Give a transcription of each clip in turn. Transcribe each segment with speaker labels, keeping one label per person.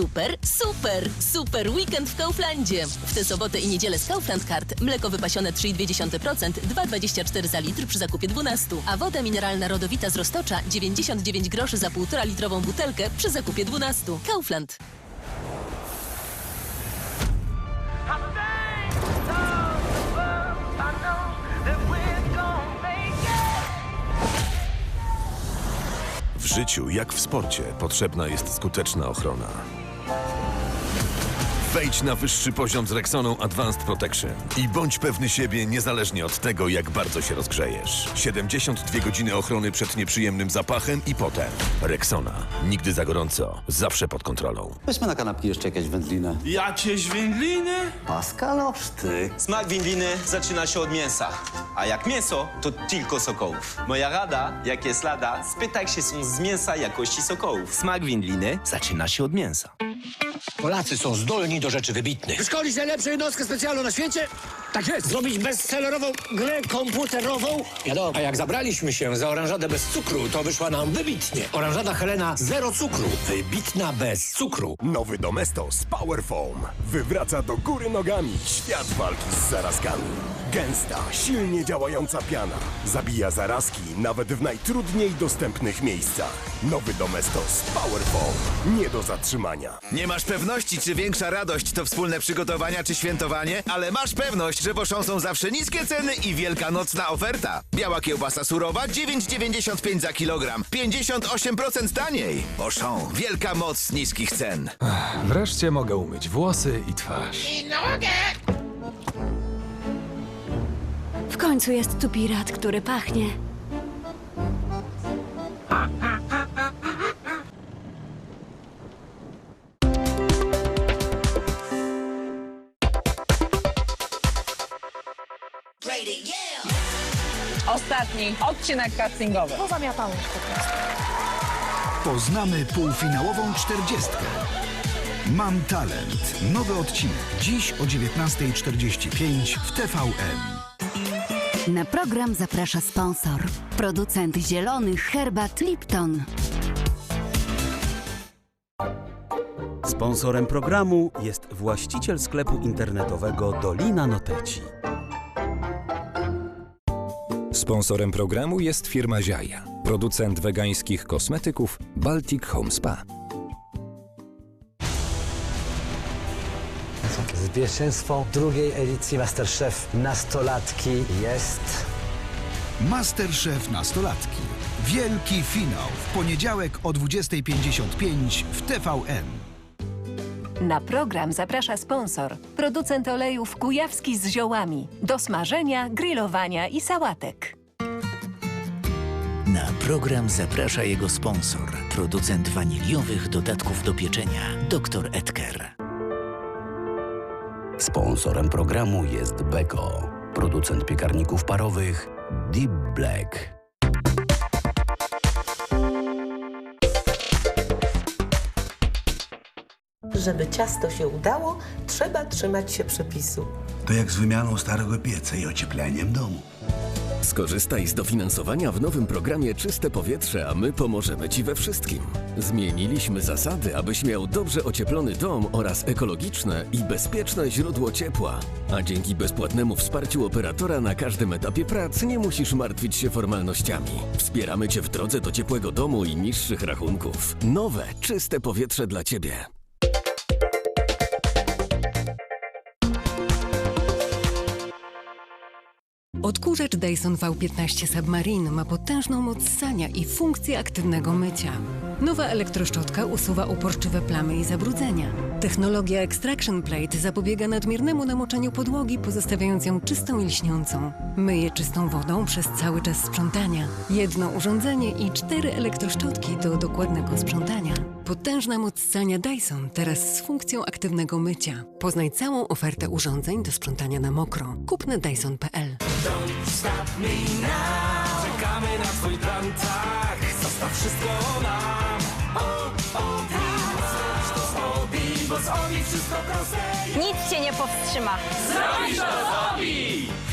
Speaker 1: Super, super, super weekend w Kauflandzie. W tę sobotę i niedzielę z Kaufland Card mleko wypasione 3,2%, 2,24 za litr przy zakupie 12, a woda mineralna rodowita z Roztocza 99 groszy za 1,5 litrową butelkę przy zakupie 12. Kaufland.
Speaker 2: W życiu, jak w sporcie, potrzebna jest skuteczna ochrona. Wejdź na wyższy poziom z Rexoną Advanced Protection i bądź pewny siebie niezależnie od tego, jak bardzo się rozgrzejesz. 72 godziny ochrony przed nieprzyjemnym zapachem i potem. Rexona. Nigdy za gorąco, zawsze pod kontrolą.
Speaker 3: Weźmy na kanapki jeszcze jakieś wędliny.
Speaker 4: Jakieś wędliny?
Speaker 3: Paskaloż ty.
Speaker 5: Smak wędliny zaczyna się od mięsa. A jak mięso, to tylko sokołów. Moja rada, jak jest lada, spytaj się są z mięsa jakości sokołów. Smak wędliny zaczyna się od mięsa.
Speaker 6: Polacy są zdolni do rzeczy wybitnych.
Speaker 7: Wyszkolić najlepszą jednostkę specjalną na świecie? Tak jest. Zrobić bestsellerową grę komputerową?
Speaker 6: Wiadomo. A jak zabraliśmy się za oranżadę bez cukru, to wyszła nam wybitnie. Oranżada Helena zero cukru. Wybitna bez cukru.
Speaker 8: Nowy Domestos Power Foam wywraca do góry nogami świat walki z zarazkami. Gęsta, silnie działająca piana zabija zarazki nawet w najtrudniej dostępnych miejscach. Nowy Domestos Power Foam nie do zatrzymania.
Speaker 9: Nie masz pewności, czy większa radość to wspólne przygotowania czy świętowanie, ale masz pewność, że Boszą są zawsze niskie ceny i wielkanocna oferta. Biała kiełbasa surowa 9,95 za kilogram, 58% taniej. Boszą, wielka moc niskich cen.
Speaker 10: Wreszcie mogę umyć włosy i twarz.
Speaker 11: W końcu jest tu pirat, który pachnie.
Speaker 12: Ostatni odcinek castingowy.
Speaker 13: Pozamiatałeś po prostu.
Speaker 14: Poznamy półfinałową czterdziestkę. Mam talent. Nowy odcinek. Dziś o 19.45 w TVN.
Speaker 11: Na program zaprasza sponsor. Producent zielonych herbat Lipton.
Speaker 15: Sponsorem programu jest właściciel sklepu internetowego Dolina Noteci.
Speaker 16: Sponsorem programu jest firma Ziaja, producent wegańskich kosmetyków Baltic Home Spa.
Speaker 17: Zwycięstwo drugiej edycji Masterchef Nastolatki jest...
Speaker 14: Masterchef Nastolatki. Wielki finał w poniedziałek o 20.55 w TVN.
Speaker 18: Na program zaprasza sponsor. Producent olejów Kujawski z ziołami. Do smażenia, grillowania i sałatek.
Speaker 19: Na program zaprasza jego sponsor, producent waniliowych dodatków do pieczenia, dr Edker.
Speaker 20: Sponsorem programu jest Beko, producent piekarników parowych Deep Black.
Speaker 3: Żeby ciasto się udało, trzeba trzymać się przepisu.
Speaker 5: To jak z wymianą starego pieca i ociepleniem domu.
Speaker 1: Skorzystaj z dofinansowania w nowym programie Czyste Powietrze, a my pomożemy Ci we wszystkim. Zmieniliśmy zasady, abyś miał dobrze ocieplony dom oraz ekologiczne i bezpieczne źródło ciepła. A dzięki bezpłatnemu wsparciu operatora na każdym etapie prac nie musisz martwić się formalnościami. Wspieramy Cię w drodze do ciepłego domu i niższych rachunków. Nowe, czyste powietrze dla Ciebie.
Speaker 6: Odkurzacz Dyson V15 Submarine ma potężną moc ssania i funkcję aktywnego mycia. Nowa elektroszczotka usuwa uporczywe plamy i zabrudzenia. Technologia Extraction Plate zapobiega nadmiernemu namoczeniu podłogi, pozostawiając ją czystą i lśniącą. Myje czystą wodą przez cały czas sprzątania. Jedno urządzenie i cztery elektroszczotki do dokładnego sprzątania. Potężna moc ssania Dyson teraz z funkcją aktywnego mycia. Poznaj całą ofertę urządzeń do sprzątania na mokro. Kup na dyson.pl.
Speaker 4: Don't stop me now. Czekamy na twój plan, tak. Zostaw wszystko nam. O, o, Zrobisz to z Obi, bo z Obi wszystko proste.
Speaker 13: Nic cię nie powstrzyma.
Speaker 4: Zrobisz to z Obi!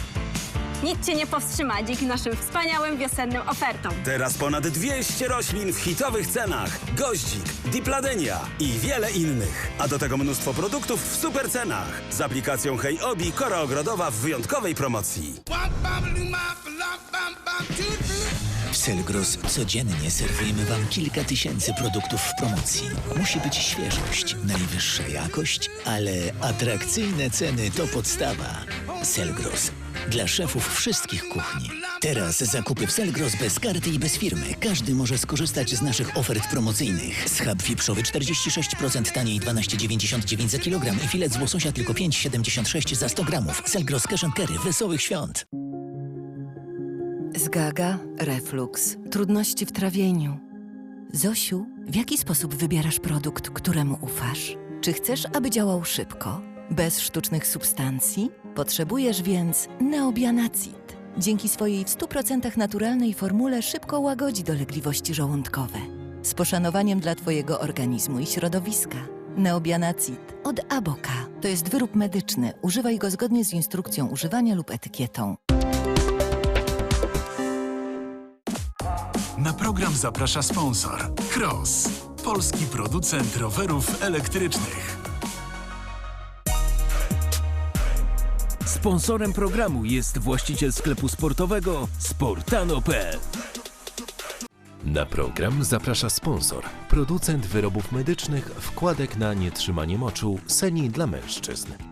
Speaker 13: Nic Cię nie powstrzyma dzięki naszym wspaniałym wiosennym ofertom.
Speaker 21: Teraz ponad 200 roślin w hitowych cenach. Goździk, Dipladenia i wiele innych. A do tego mnóstwo produktów w super cenach. Z aplikacją Hej Obi kora ogrodowa w wyjątkowej promocji.
Speaker 19: W Selgros codziennie serwujemy Wam kilka tysięcy produktów w promocji. Musi być świeżość, najwyższa jakość, ale atrakcyjne ceny to podstawa. Selgros. Dla szefów wszystkich kuchni. Teraz zakupy w Selgros bez karty i bez firmy. Każdy może skorzystać z naszych ofert promocyjnych. Schab wieprzowy 46% taniej 12,99 za kilogram i filet z łososia tylko 5,76 za 100 gramów. Selgros Cash and Carry. Wesołych świąt!
Speaker 22: Zgaga, refluks, trudności w trawieniu. Zosiu, w jaki sposób wybierasz produkt, któremu ufasz? Czy chcesz, aby działał szybko, bez sztucznych substancji? Potrzebujesz więc neobianacid. Dzięki swojej w 100% naturalnej formule szybko łagodzi dolegliwości żołądkowe. Z poszanowaniem dla Twojego organizmu i środowiska. Neobianacid od Aboka. To jest wyrób medyczny. Używaj go zgodnie z instrukcją używania lub etykietą.
Speaker 23: Na program zaprasza sponsor Cross, polski producent rowerów elektrycznych.
Speaker 24: Sponsorem programu jest właściciel sklepu sportowego Sportano.pl.
Speaker 25: Na program zaprasza sponsor, producent wyrobów medycznych, wkładek na nietrzymanie moczu, Seni dla mężczyzn.